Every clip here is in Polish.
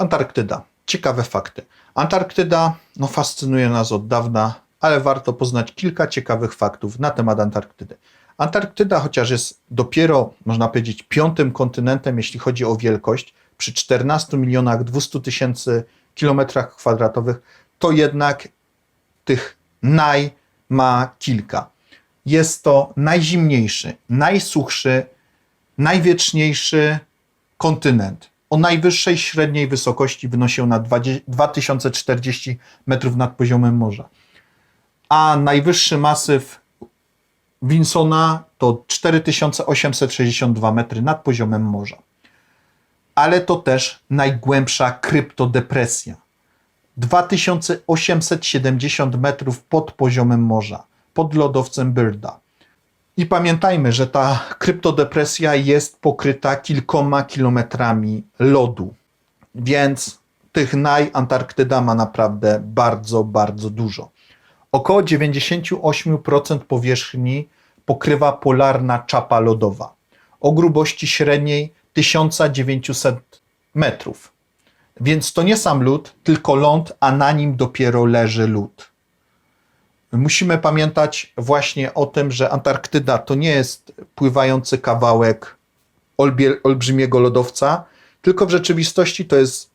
Antarktyda. Ciekawe fakty. Antarktyda no, fascynuje nas od dawna, ale warto poznać kilka ciekawych faktów na temat Antarktydy. Antarktyda, chociaż jest dopiero, można powiedzieć, piątym kontynentem, jeśli chodzi o wielkość, przy 14 milionach 200 tysięcy kilometrach kwadratowych, to jednak tych naj ma kilka. Jest to najzimniejszy, najsuchszy, najwieczniejszy kontynent. O najwyższej średniej wysokości wynosi ona 20 2040 metrów nad poziomem morza. A najwyższy masyw Winsona to 4862 metry nad poziomem morza. Ale to też najgłębsza kryptodepresja. 2870 metrów pod poziomem morza, pod lodowcem Byrda. I pamiętajmy, że ta kryptodepresja jest pokryta kilkoma kilometrami lodu, więc tych naj Antarktyda ma naprawdę bardzo, bardzo dużo. Około 98% powierzchni pokrywa polarna czapa lodowa o grubości średniej 1900 metrów. Więc to nie sam lód, tylko ląd, a na nim dopiero leży lód. Musimy pamiętać właśnie o tym, że Antarktyda to nie jest pływający kawałek olbrzymiego lodowca, tylko w rzeczywistości to jest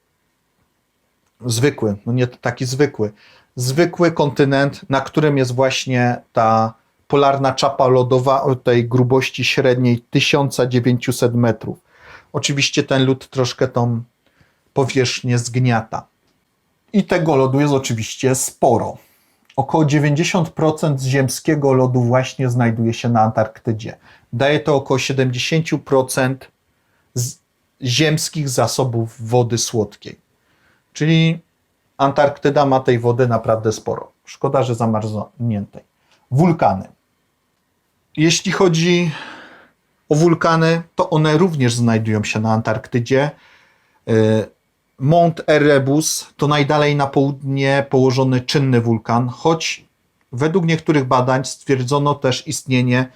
zwykły, no nie taki zwykły, zwykły kontynent, na którym jest właśnie ta polarna czapa lodowa o tej grubości średniej 1900 metrów. Oczywiście ten lód troszkę tą powierzchnię zgniata. I tego lodu jest oczywiście sporo. Około 90% ziemskiego lodu właśnie znajduje się na Antarktydzie. Daje to około 70% z ziemskich zasobów wody słodkiej. Czyli Antarktyda ma tej wody naprawdę sporo. Szkoda, że zamarzniętej. Wulkany. Jeśli chodzi o wulkany, to one również znajdują się na Antarktydzie. Y, Mount Erebus to najdalej na południe położony czynny wulkan, choć według niektórych badań stwierdzono też istnienie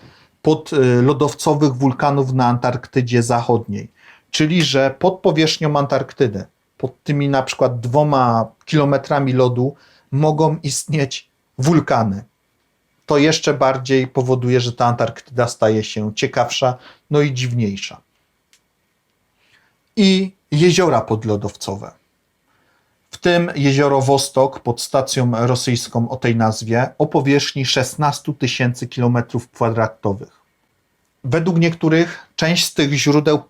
podlodowcowych wulkanów na Antarktydzie Zachodniej. Czyli, że pod powierzchnią Antarktydy, pod tymi na przykład dwoma kilometrami lodu, mogą istnieć wulkany. To jeszcze bardziej powoduje, że ta Antarktyda staje się ciekawsza, no i dziwniejsza. I jeziora podlodowcowe. W tym jezioro Wostok pod stacją rosyjską o tej nazwie o powierzchni 16 tysięcy kilometrów kwadratowych. Według niektórych część z tych źródeł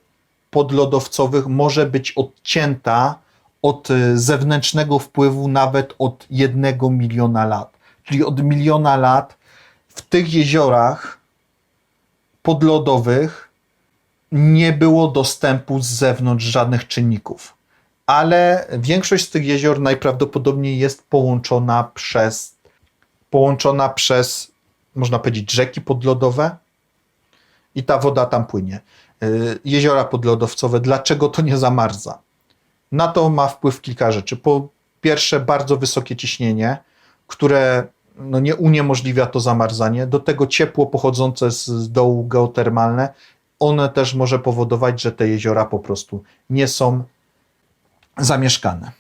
podlodowcowych może być odcięta od y, zewnętrznego wpływu nawet od jednego miliona lat. Czyli od miliona lat w tych jeziorach podlodowych nie było dostępu z zewnątrz żadnych czynników. Ale większość z tych jezior najprawdopodobniej jest połączona przez, połączona przez, można powiedzieć, rzeki podlodowe i ta woda tam płynie. Y, Jeziora podlodowcowe, dlaczego to nie zamarza? Na to ma wpływ kilka rzeczy. Po pierwsze, bardzo wysokie ciśnienie, które no nie uniemożliwia to zamarzanie. Do tego ciepło pochodzące z, z dołu geotermalne, one też może powodować, że te jeziora po prostu nie są zamieszkane.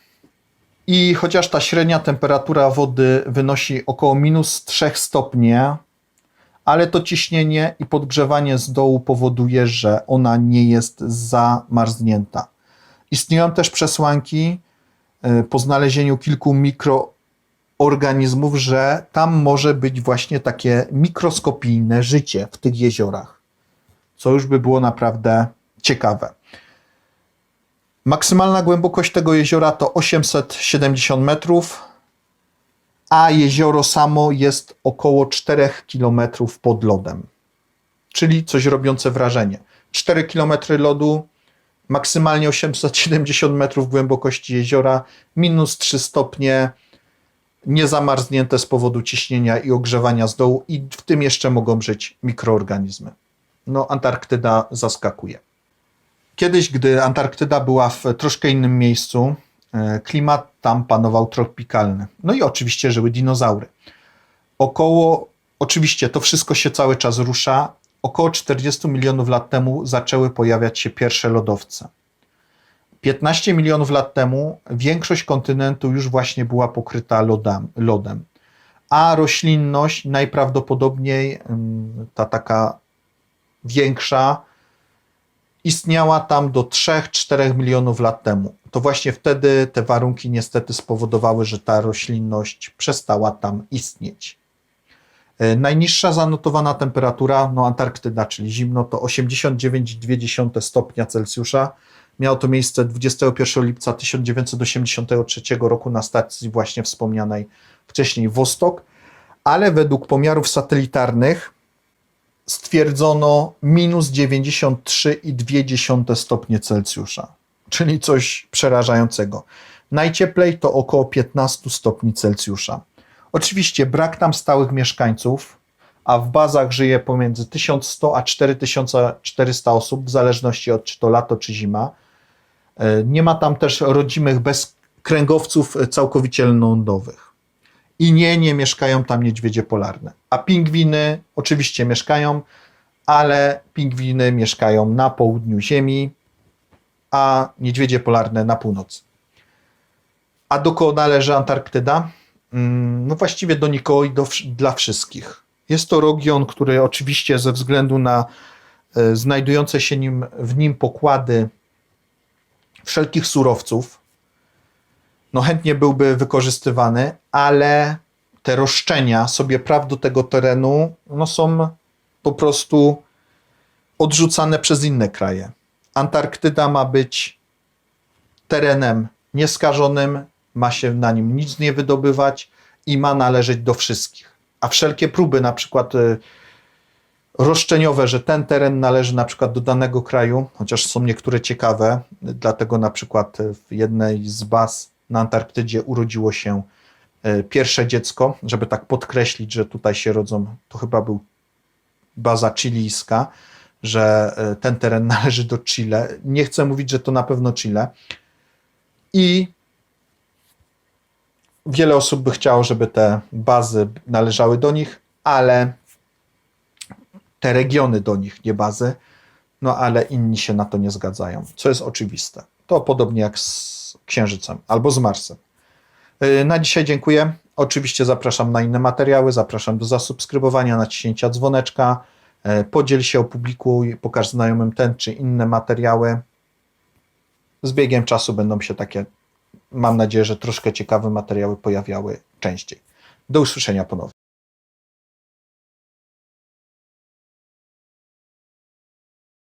I chociaż ta średnia temperatura wody wynosi około minus 3 stopnie, ale to ciśnienie i podgrzewanie z dołu powoduje, że ona nie jest zamarznięta. Istnieją też przesłanki y, po znalezieniu kilku mikroorganizmów, że tam może być właśnie takie mikroskopijne życie w tych jeziorach, co już by było naprawdę ciekawe. Maksymalna głębokość tego jeziora to 870 metrów, a jezioro samo jest około 4 km pod lodem, czyli coś robiące wrażenie. 4 km lodu, maksymalnie 870 metrów głębokości jeziora, minus 3 stopnie, niezamarznięte z powodu ciśnienia i ogrzewania z dołu, i w tym jeszcze mogą żyć mikroorganizmy. No, Antarktyda zaskakuje. Kiedyś, gdy Antarktyda była w troszkę innym miejscu, e, klimat tam panował tropikalny. No i oczywiście żyły dinozaury. Około, oczywiście to wszystko się cały czas rusza. Około 40 milionów lat temu zaczęły pojawiać się pierwsze lodowce. 15 milionów lat temu większość kontynentu już właśnie była pokryta lodam, lodem, a roślinność najprawdopodobniej ym, ta taka większa istniała tam do 3-4 milionów lat temu. To właśnie wtedy te warunki niestety spowodowały, że ta roślinność przestała tam istnieć. E, Najniższa zanotowana temperatura, no Antarktyda, czyli zimno, to 89,2 stopnia Celsjusza. Miało to miejsce 21 lipca 1983 roku na stacji właśnie wspomnianej wcześniej Wostok, ale według pomiarów satelitarnych stwierdzono minus 93,2 stopnie Celsjusza, czyli coś przerażającego. Najcieplej to około 15 stopni Celsjusza. Oczywiście brak tam stałych mieszkańców, a w bazach żyje pomiędzy 1100 a 4400 osób, w zależności od czy to lato, czy zima. E, Nie ma tam też rodzimych bezkręgowców e, całkowicie lądowych. I nie, nie mieszkają tam niedźwiedzie polarne. A pingwiny oczywiście mieszkają, ale pingwiny mieszkają na południu Ziemi, a niedźwiedzie polarne na północy. A do kogo należy Antarktyda? Mm, No właściwie do nikogo i do, dla wszystkich. Jest to region, który oczywiście ze względu na e, znajdujące się nim, w nim pokłady wszelkich surowców, no chętnie byłby wykorzystywany, ale te roszczenia sobie praw do tego terenu no są po prostu odrzucane przez inne kraje. Antarktyda ma być terenem nieskażonym, ma się na nim nic nie wydobywać i ma należeć do wszystkich. A wszelkie próby, na przykład y, roszczeniowe, że ten teren należy na przykład do danego kraju, chociaż są niektóre ciekawe, dlatego na przykład w jednej z baz na Antarktydzie urodziło się y, pierwsze dziecko, żeby tak podkreślić, że tutaj się rodzą, to chyba był baza chilijska, że y, ten teren należy do Chile. Nie chcę mówić, że to na pewno Chile. I wiele osób by chciało, żeby te bazy należały do nich, ale te regiony do nich, nie bazy, no ale inni się na to nie zgadzają, co jest oczywiste. To podobnie jak z Księżycem albo z Marsem. Yy, Na dzisiaj dziękuję. Oczywiście zapraszam na inne materiały, zapraszam do zasubskrybowania, naciśnięcia dzwoneczka, yy, podziel się, opublikuj, pokaż znajomym ten czy inne materiały. Z biegiem czasu będą się takie mam nadzieję, że troszkę ciekawe materiały pojawiały częściej. Do usłyszenia ponownie.